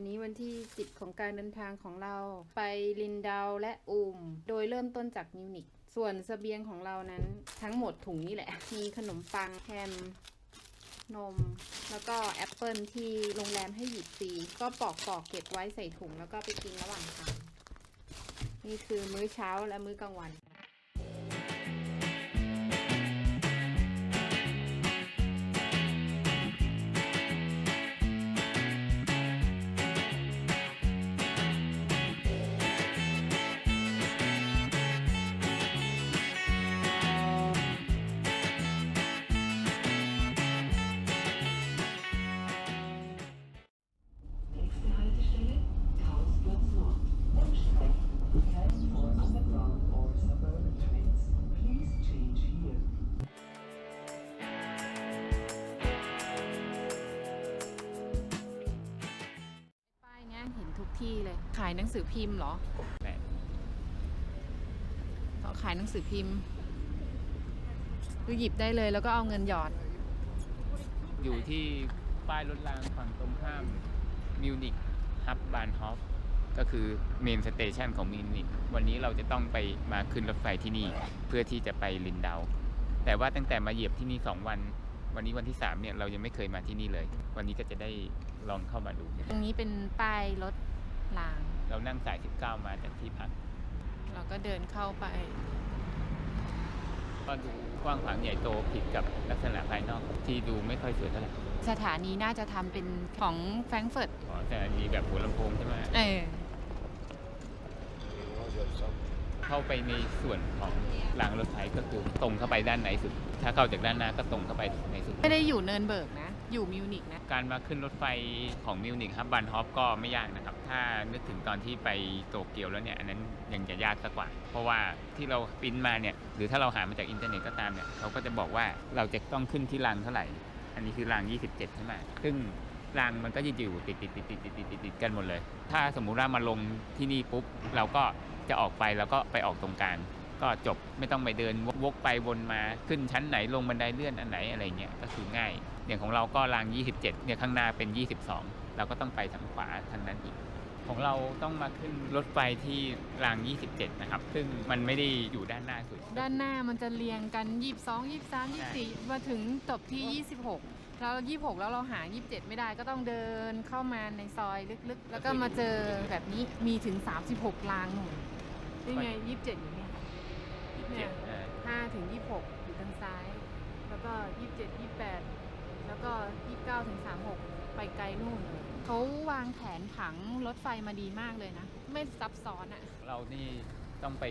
วันนี้วันที่ 10 ของการเดินทางของเราไปลินดาวและอูมโดยเริ่มต้นจากมิวนิกส่วนสเสบียงของเรานั้นทั้งหมดถุงนี้แหละ มีขนมปังแฮมนม แล้วก็แอปเปิลที่โรงแรมให้หยิบฟรีก็ปอกปอกเก็บไว้ใส่ถุงแล้วก็ไปกินระหว่างทางนี่คือมื้อเช้าและมื้อกลางวันายหนังสือพิมพ์เหรอแปดเขาขายหนังสือพิมพ์คือหยิบได้เลยแล้วก็เอาเงินหยอด อยู่ที่ป้ายรถรางฝั่งตรงข้ามมิวนิกฮับบานฮอฟก็คือเมนสเตชันของมิวนิกวันนี้เราจะต้องไปมาขึ้นรถไฟที่นี่ เพื่อที่จะไปลินดาวแต่ว่าตั้งแต่มาเหยียบที่นี่ 2 วัน วันนี้วันที่ 3 เนี่ยเรายังไม่เคยมาที่นี่เลย วันนี้ก็จะได้ลองเข้ามาดู ตรงนี้เป็นป้ายรถราง เรานั่งสาย 19 มาจากที่พัก เราก็เดินเข้าไป ก็ดูกว้างขวางใหญ่โตผิดกับลักษณะภายนอกที่ดูไม่ค่อยสวยเท่าไหร่สถานีน่าจะทำเป็นของแฟรงก์เฟิร์ตอ๋อแต่มีแบบหัวลำโพงใช่ไหมเออ เข้าไปในส่วนของรางรถไฟก็คือตรงเข้าไปด้านในสุด ถ้าเข้าจากด้านหน้าก็ตรงเข้าไปในสุด ไม่ได้อยู่เนินเบิร์กนะ อยู่มิวนิกนะ การมาขึ้นรถไฟของมิวนิกฮับบันฮอปก็ไม่ยากนะครับ ถ้านึกถึงตอนที่ไปโตเกียวแล้วเนี่ย อันนั้นยังจะยากสักกว่า เพราะว่าที่เราปริ้นมาเนี่ย หรือถ้าเราหามาจากอินเทอร์เน็ตก็ตามเนี่ยเขาก็จะบอกว่าเราจะต้องขึ้นที่รางเท่าไหร่ อันนี้คือราง 27 ใช่ไหมซึ่งรางมันก็จะอยู่ติดติดติดติดติดติดติดติดกันหมดเลย ถ้าสมมุติว่ามาลงที่นี่ปุ๊บเราก็จะออกไปแล้วก็ไปออกตรงกลาง ก็จบไม่ต้องไปเดินวกๆไปวนมาขึ้นชั้นไหนลงบันไดเลื่อนอันไหนอะไรเงี้ยก็คือง่ายอย่างของเราก็ราง 27เนี่ยข้างหน้าเป็น 22 เราก็ต้องไปทางขวาทางนั้นอีก ของเราต้องมาขึ้นรถไฟที่ราง 27 นะครับ ซึ่งมันไม่ได้อยู่ด้านหน้าสุด ด้านหน้ามันจะเรียงกัน 22 23 24 มาถึงจบที่ 26แล้ว26 แล้วเราหา 27 ไม่ได้ก็ต้องเดินเข้ามาในซอยลึกๆ แล้วก็มาเจอแบบนี้มีถึง 36รางหนูนี่ไง 27อยู่ เนี่ยเนี่ย27อ่า5ถึง26อยู่ทางซ้าย แล้วก็27 28แล้วก็29ถึง36ไปไกลนู่นเลยเขาวางแผนผังรถไฟมาดีมากเลยนะ ไม่ซับซ้อนอะเรานี่ต้องไป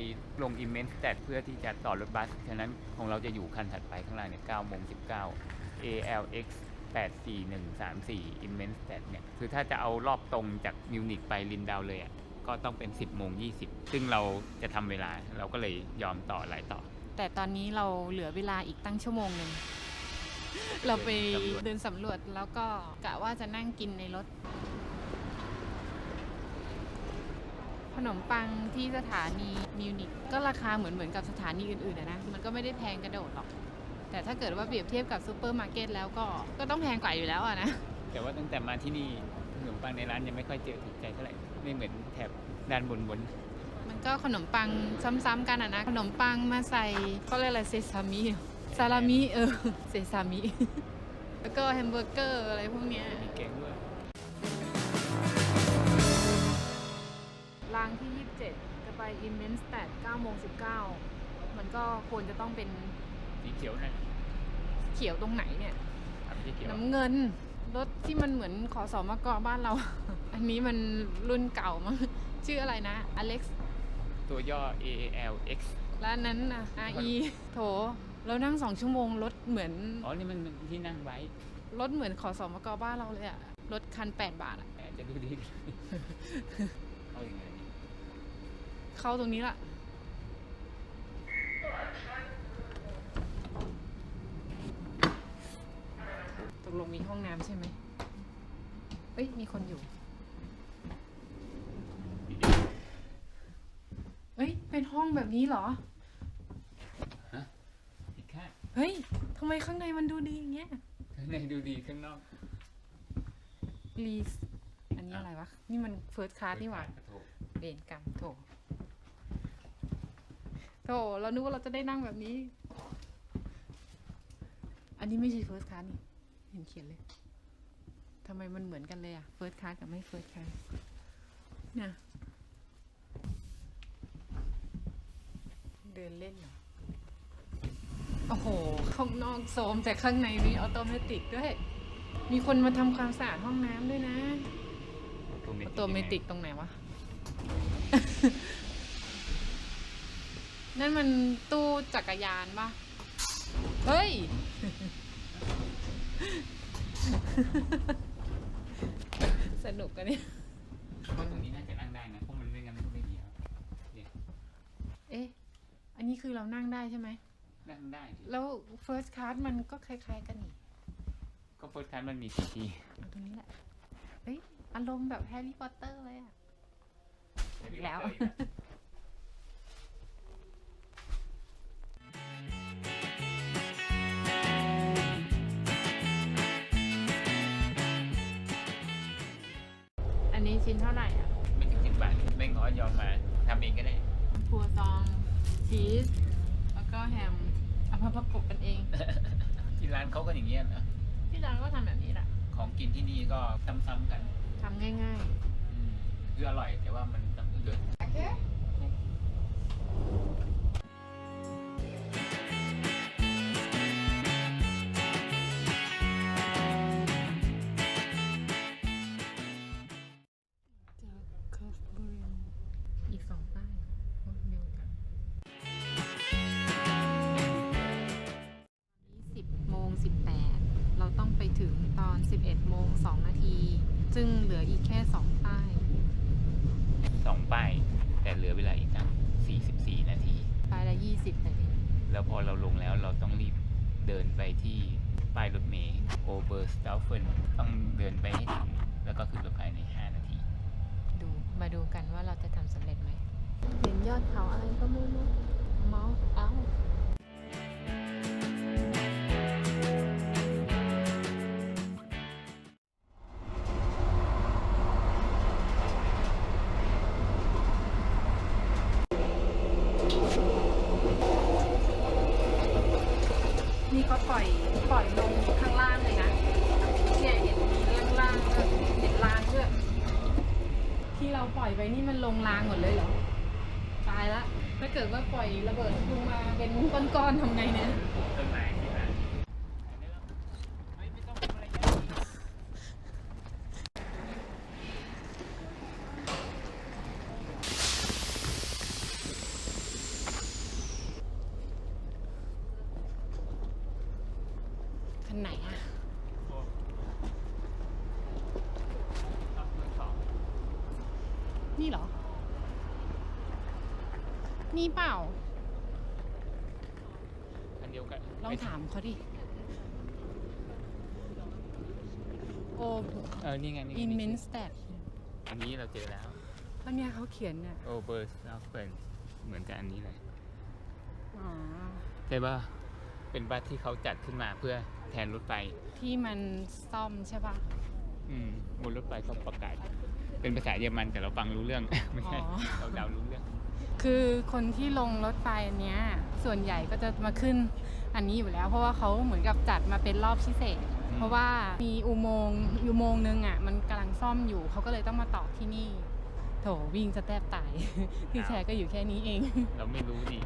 ลง immense stat เพื่อที่จะต่อรถบัส ฉะนั้นของเราจะอยู่คันถัดไปข้างล่างเนี่ย9โมง19 ALX 84134 immense stat เนี่ย คือถ้าจะเอารอบตรงจากมิวนิกไปลินดาวเลยอะ ก็ต้องเป็น 10โมง20ซึ่งเราจะทำเวลาเราก็เลยยอมต่อหลายต่อ แต่ตอนนี้เราเหลือเวลาอีกตั้งชั่วโมงหนึ่งเราไปเดินสำรวจแล้วก็กะว่าจะนั่งกินในรถ ขนมปังที่สถานีมิวนิกก็ราคาเหมือนเหมือนกับสถานีอื่นๆอะนะ มันก็ไม่ได้แพงกระโดดหรอก แต่ถ้าเกิดว่าเปรียบเทียบกับซูเปอร์มาร์เก็ตแล้วก็ก็ต้องแพงกว่าอยู่แล้วอะนะ แต่ว่าตั้งแต่มาที่นี่ ขนมปังในร้านยังไม่ค่อยเจอถูกใจเท่าไหร่ไม่เหมือนแถบด้านบนบนมันก็ขนมปังซ้ำๆกันอะนะขนมปังมาใส่เขาเรียกอะไรเซซามิซาลามิเออเซซามิแล้วก็แฮมเบอร์เกอร์อะไรพวกเนี้ยมีแกงด้วยรางที่ 27 จะไป Immense Stat 9โมง19 มันก็ควรจะต้องเป็นสีเขียวนะเขียวตรงไหนเนี่ยทำสีเขียวน้ำเงิน รถที่มันเหมือนขอสอมกบ้านเรา อันนี้มันรุ่นเก่ามั้งชื่ออะไรนะ Alex ตัวย่อ ALX แล้วอันนั้นน่ะ RE โถเรานั่งสองชั่วโมงรถเหมือน อ๋อ นี่มันมันที่นั่งไว้ รถเหมือนขอสอมกบ้านเราเลยอะรถคัน 8 บาทอะแหมจะดูดีเอาอย่างไงดีเข้าตรงนี้ละ กลงมีห้องน้ำใช่ไหมเอ้ย มีคนอยู่ เฮ้ย เป็นห้องแบบนี้เหรอผิดคาดเฮ้ยทำไมข้างในมันดูดีอย่างเงี้ย ข้างในดูดีข้างนอก ลีส อันนี้อะไรวะ นี่มันเฟิร์สคลาสนี่หว่าขอโทษเวรกรรมโถ โถ เรานึกว่าเราจะได้นั่งแบบนี้ อันนี้ไม่ใช่เฟิร์สคลาสนี่ เห็นเขียนเลยทำไมมันเหมือนกันเลยอะเฟิร์สคลาสกับไม่เฟิร์สคลาสเนี่ยเดินเล่นเหรอ โอ้โห ข้างนอกโซมแต่ข้างในมีออโตเมติกด้วย มีคนมาทำความสะอาดห้องน้ำด้วยนะออโตออโตเมติกตรงไหนวะ นั่นมันตู้จักรยานปะเฮ้ย สนุกกันเนี่ยเพราะตรงนี้น่าจะนั่งได้นะเพราะมันไม่งั้นมันก็ไม่ดีครับเนี่ยเอ๊ะ อันนี้คือเรานั่งได้ใช่ไหม นั่งได้สิแล้ว first class มันก็คล้ายๆกันนี่ก็เฟิร์สคลาสมันมีสี่ที่เอาตรงนี้แหละ เฮ้ย อารมณ์แบบแฮร์รี่พอตเตอร์เลยอะอีกแล้วอั ซึ่งเหลืออีกแค่สองป้าย สองป้ายแต่เหลือเวลาอีกตั้ง44 นาที ป้ายละยี่สิบนาที แล้วพอเราลงแล้วเราต้องรีบเดินไปที่ป้ายรถเมล์โอเบอร์สตาฟเฟนต้องเดินไปให้ถึงแล้วก็ขึ้นรถภายใน 5 นาที ดูมาดูกันว่าเราจะทำสำเร็จไหม เห็นยอดเขาอะไรก็ไม่รู้เมาส์เอ้า ปล่อยระเบิดลงมาเป็นก้อนๆทำไงเนี่ย ต้นไม้ที่ร้าน คันไหนอะนี่เหรอ นี่เปล่า อันเดียวกันลองถามเขาดิ โอเออ นี่ไง นี่ไง immense stat อันนี้เราเจอแล้วเพราะเนี่ยเขาเขียนเนี่ยโอเบอร์สตาฟเฟนเหมือนกับอันนี้เลยอ๋อ ใช่ป่ะ เป็นบัสที่เขาจัดขึ้นมาเพื่อแทนรถไฟ ที่มันซ่อมใช่ปะอืมบนรถไฟเขาประกาศ เป็นภาษาเยอรมันแต่เราฟังรู้เรื่อง ไม่ใช่อ๋อเราเดารู้เรื่อง คือคนที่ลงรถไฟอันเนี้ยส่วนใหญ่ก็จะมาขึ้นอันนี้อยู่แล้ว เพราะว่าเขาเหมือนกับจัดมาเป็นรอบพิเศษอืมเพราะว่ามีอุโมงค์อุโมงค์นึงอะมันกำลังซ่อมอยู่เขาก็เลยต้องมาต่อที่นี่ โถวิ่งจะแทบตายที่แชร์ก็อยู่แค่นี้เอง เราไม่รู้นี่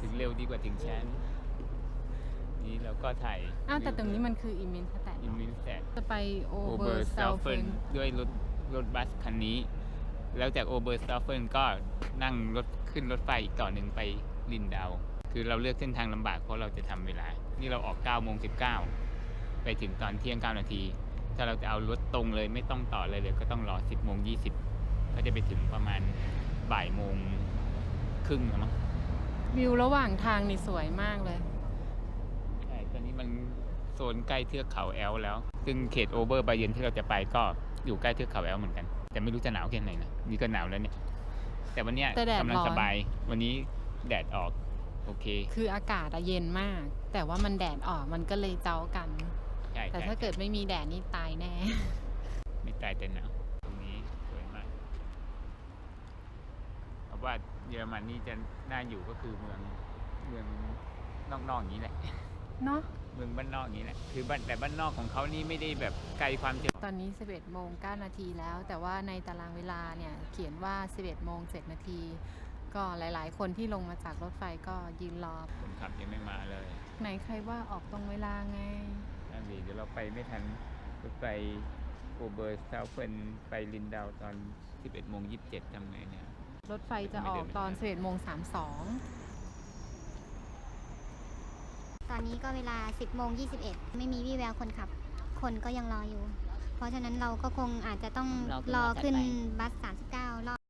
ถึงเร็วดีกว่าถึงช้านี่นี่เราก็ถ่ายอ้าวแต่ตรงนี้มันคืออิมเมนสแตนอินมินแซดจะไปโอโอเบเบออร์ร์สสเตตาลฟเฟเฟนนด้วยรถรถบัสคันนี้ แล้วจากโอเบอร์สตาฟเฟนก็นั่งรถขึ้นรถไฟอีกต่อหนึ่งไปลินดาว คือเราเลือกเส้นทางลำบากเพราะเราจะทำเวลา นี่เราออก9โมง19 ไปถึงตอนเที่ยง 9 นาที ถ้าเราจะเอารถตรงเลยไม่ต้องต่อเลยเลยก็ต้องรอ 10โมง20 ก็จะไปถึงประมาณบ่ายโมงครึ่งแล้วมั้งวิวระหว่างทางนี่สวยมากเลยใช่ตอนนี้มันโซนใกล้เทือกเขาแอลแล้ว ซึ่งเขตโอเบอร์บาเยนที่เราจะไปก็อยู่ใกล้เทือกเขาแอลเหมือนกัน แต่ไม่รู้จะหนาวแค่ไหนนะนี่ก็หนาวแล้วเนี่ย แต่วันเนี้ยกำลังสบาย วันนี้แดดออก โอเคคืออากาศอะเย็นมาก แต่ว่ามันแดดออกมันก็เลยเจ้ากัน ใช่แต่ถ้าเกิดไม่มีแดดนี่ตายแน่ ไม่ตายแต่หนาวตรงนี้สวยมากเพราะว่าเยอรมันนี่จะน่าอยู่ก็คือเมืองเมืองนอกๆอย่างนี้แหละ เนาะ เมืองบ้านนอกอย่างนี้แหละคือบ้านแต่บ้านนอกของเขานี่ไม่ได้แบบไกลความเจริญตอนนี้ 11โมง9นาทีแล้ว แต่ว่าในตารางเวลาเนี่ยเขียนว่า 11โมง7นาที ก็หลาย ๆ คนที่ลงมาจากรถไฟก็ยืนรอ คนขับยังไม่มาเลยไหนใครว่าออกตรงเวลาไงนั่นดีเดี๋ยวเราไปไม่ทันรถไฟโอเบอร์สเตาเฟนไปลินดาวตอน 11โมง27ทำไงเนี่ยรถไฟจะออกตอน11โมง32ต อนนี้ก็เวลา 10โมง21 ไม่มีวี่แววคนขับ คนก็ยังรออยู่ เพราะฉะนั้นเราก็คงอาจจะต้องรอขึ้นรอบัสถัดขึ้นไป บัส 39รอบ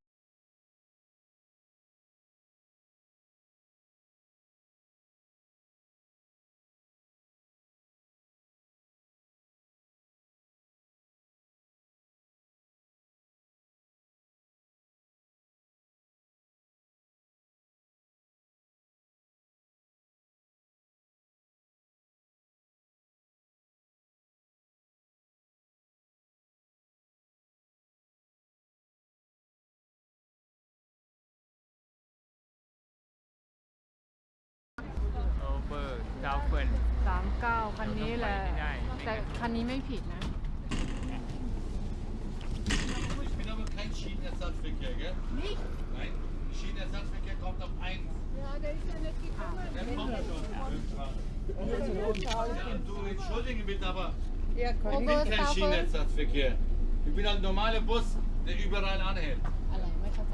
39 คันนี้แหละ เราต้องไปให้ได้ แต่คันนี้ไม่ผิดนะ Ich bin aber kein Schienenersatzverkehr, gell? Nicht? Nein, Schienenersatzverkehr kommt auf 1. Ja, der ist ja nicht gekommen. Der kommt schon. Ja, du, entschuldige bitte, aber ich bin kein Schienenersatzverkehr. Ich bin ein normaler Bus, der überall anhält. อะไรไม่เข้าใจ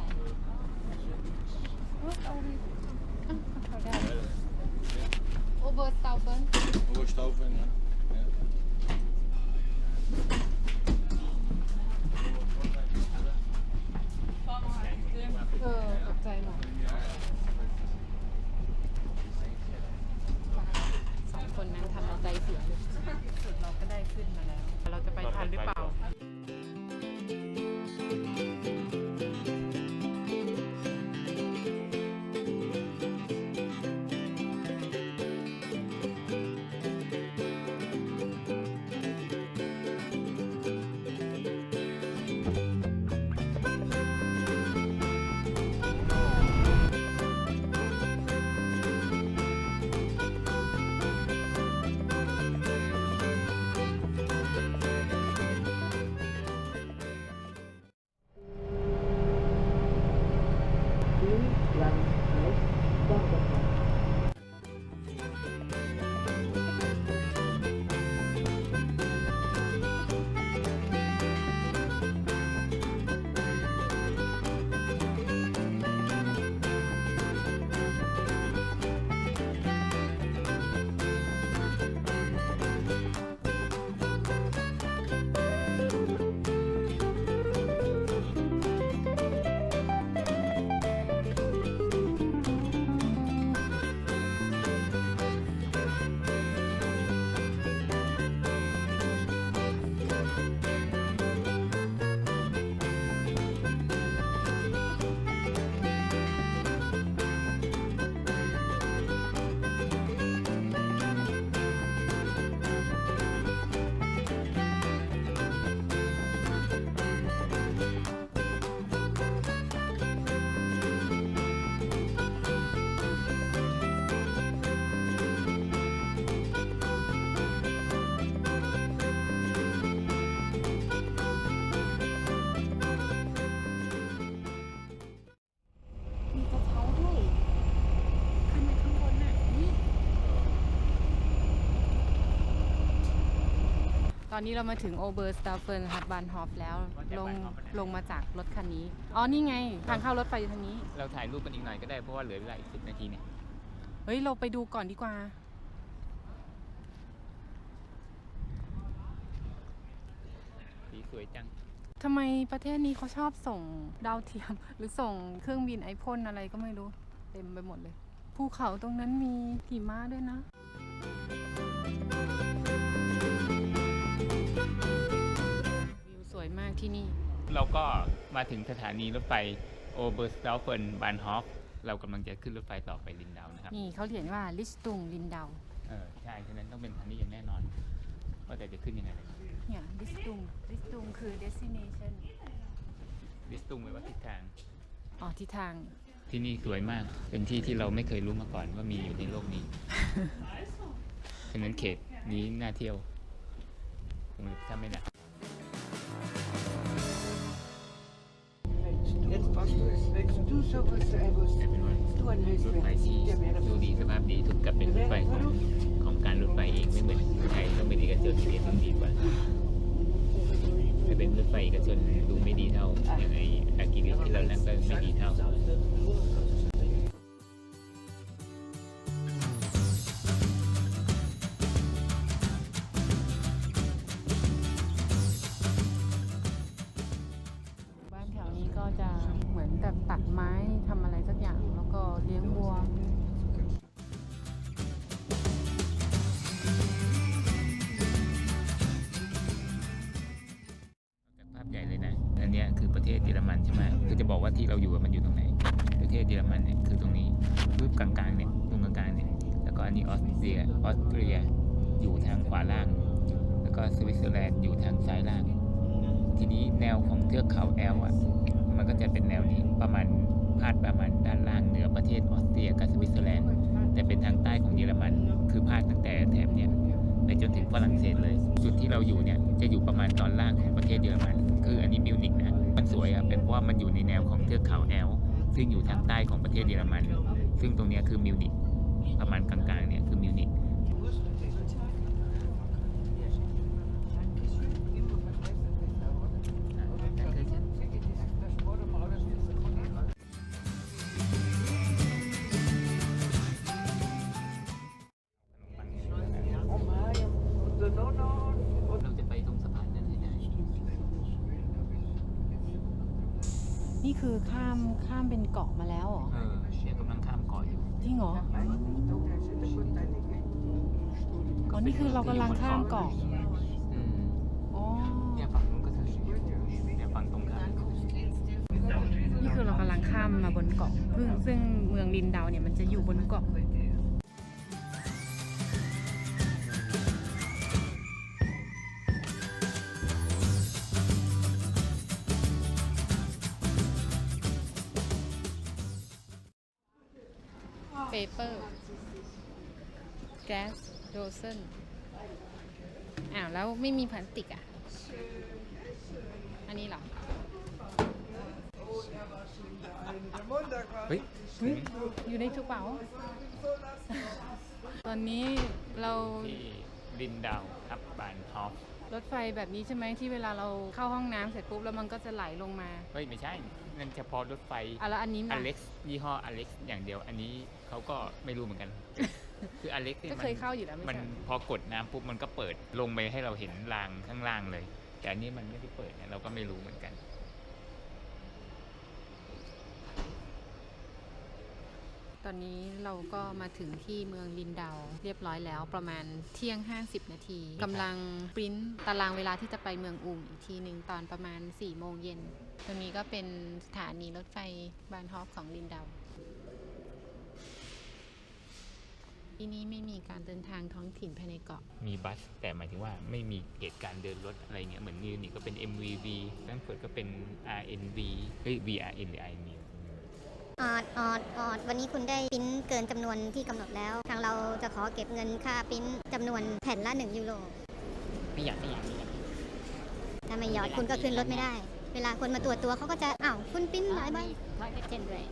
โอเบอร์ อนนี้เรามาถึงโอเบอร์สตาเฟนฮัตบานฮอฟแล้ว ลงลงมาจากรถคันนี้ อ๋อ นี่ไง ทางเข้ารถไฟอยู่ทางนี้ เราถ่ายรูปกันอีกหน่อยก็ได้เพราะว่าเหลือเวลาอีก10นาทีเนี่ย เฮ้ย เราไปดูก่อนดีกว่า สีสวยจัง ทำไมประเทศนี้เขาชอบส่งดาวเทียม หรือส่งเครื่องบินไอพ่นอะไรก็ไม่รู้ เต็มไปหมดเลย ภูเขาตรงนั้นมีหิมะด้วยนะากที่นี่ เราก็มาถึงสถานีรถไฟโอเบอร์สเตาเฟนบานฮอฟเรากำลังจะขึ้นรถไฟต่อไปลินดาวนะครับ นี่เขาเขียนว่าลิสตุงลินดาวเออใช่ฉะนั้นต้องเป็นทางนี้อย่างแน่นอนว่าแต่จะขึ้นยังไงเลยเนี่ยลิสตุงลิสตุงคือ destination ลิสตุงไว้ว่าทิศทางอ๋อทิศทางที่นี่สวยมาก เป็นที่ที่เราไม่เคยรู้มาก่อนว่ามีอยู่ในโลกนี้ ฉะนั้นเขตนี้น่าเที่ยวถ้าไม่หนัก Jetzt passt es. Wächst du so was zu etwas? แต่เป็นว่ารถไฟที่ดูดีสภาพดีทุกกับเป็นรถไฟของของการรถไฟเองไม่เหมือนไทยต้องไป็นเอกชนเรียนดีกว่าถ้าเป็นรถไฟเอกชนดูไม่ดีเท่าอย่างไออากิริที่เรานั่งก็ไม่ดีเท่า ออสเตรียอยู่ทางขวาล่าง แล้วก็สวิตเซอร์แลนด์อยู่ทางซ้ายล่าง ทีนี้แนวของเทือกเขาแอลอะมันก็จะเป็นแนวนี้ประมาณพาดประมาณด้านล่างเหนือประเทศออสเตรียกับสวิตเซอร์แลนด์แต่เป็นทางใต้ของเยอรมัน คือพาดตั้งแต่แถบเนี้ยไปจนถึงฝรั่งเศสเลย จุดที่เราอยู่เนี่ยจะอยู่ประมาณตอนล่างของประเทศเยอรมัน คืออันนี้มิวนิกนะมันสวยอะเป็นเพราะว่ามันอยู่ในแนวของเทือกเขาแอลซึ่งอยู่ทางใต้ของประเทศเยอรมัน ซึ่งตรงนี้คือมิวนิกประมาณกลางๆเนี่ยคือมิวนิก เราจะไปตรงสะพานนั้นให้ได้นี่คือข้ามข้ามเป็นเกาะมาแล้วเหรอ เออเดี๋ยวกำลังข้ามเกาะอยู่จริงเหรออ๋อนี่คือเรากำลังข้ามเกาะอืมอ๋อเนี่ยฝั่งนู้นก็ทะเลเนี่ยฝั่งตรงข้าม นี่คือเรากำลังข้ามมาบนเกาะซึ่งซึ่งเมืองลินดาวเนี่ยมันจะอยู่บนเกาะ เปเปอร์แก๊สโดเซนอ้าว แล้วไม่มีพลาสติกอะ อันนี้เหรอ เฮ้ยเฮ้ยอยู่ในกระเป๋า ตอนนี้เราที่ลินดาวอัพบานฮอฟรถไฟแบบนี้ใช่ไหมที่เวลาเราเข้าห้องน้ำเสร็จปุ๊บ แล้วมันก็จะไหลลงมา เฮ้ย ไม่ใช่ นั่นเฉพาะรถไฟอะแล้วอันนี้อมาเล็กซ์ยี่ห้ออเล็กซ์อย่างเดียว อันนี้เขาก็ไม่รู้เหมือนกัน คืออเล็กซ์ก็เคยเข้าอยู่แล้วไม่มันใช่เหรอพอกดน้ำปุ๊บมันก็เปิดลงไปให้เราเห็นรางข้างล่างเลย แต่อันนี้มันไม่ได้เปิดเนี่ยเราก็ไม่รู้เหมือนกัน ตอนนี้เราก็มาถึงที่เมืองลินดาวเรียบร้อยแล้วประมาณเที่ยง 50 นาทีกำลังปริ้นตารางเวลาที่จะไปเมืองอูมอีกทีหนึ่งตอนประมาณ 4 โมงเย็นตรงนี้ก็เป็นสถานีรถไฟบานฮอฟของลินดาวที่นี่ไม่มีการเดินทางท้องถิ่นภายในเกาะ มีบัส แต่หมายถึงว่าไม่มีเหตุการณ์เดินรถอะไรเงี้ยเหมือนนิวนี่ก็เป็น MVV แฟรงก์เฟิร์ตก็เป็น RNV เฮ้ย VRN หรือ IN ออดออดออดวันนี้คุณได้ปริ้นเกินจำนวนที่กำหนดแล้ว ทางเราจะขอเก็บเงินค่าปริ้นจำนวนแผ่นละ 1 ยูโร ไม่อยากไม่อยากไม่อยากถ้าไม่หยอดคุณก็ขึ้นรถไม่ได้ เวลาคนมาตรวจตัวเขาก็จะอ้าวคุณปริ้นหลายใบร้อยเปอร์เซ็นต์เลย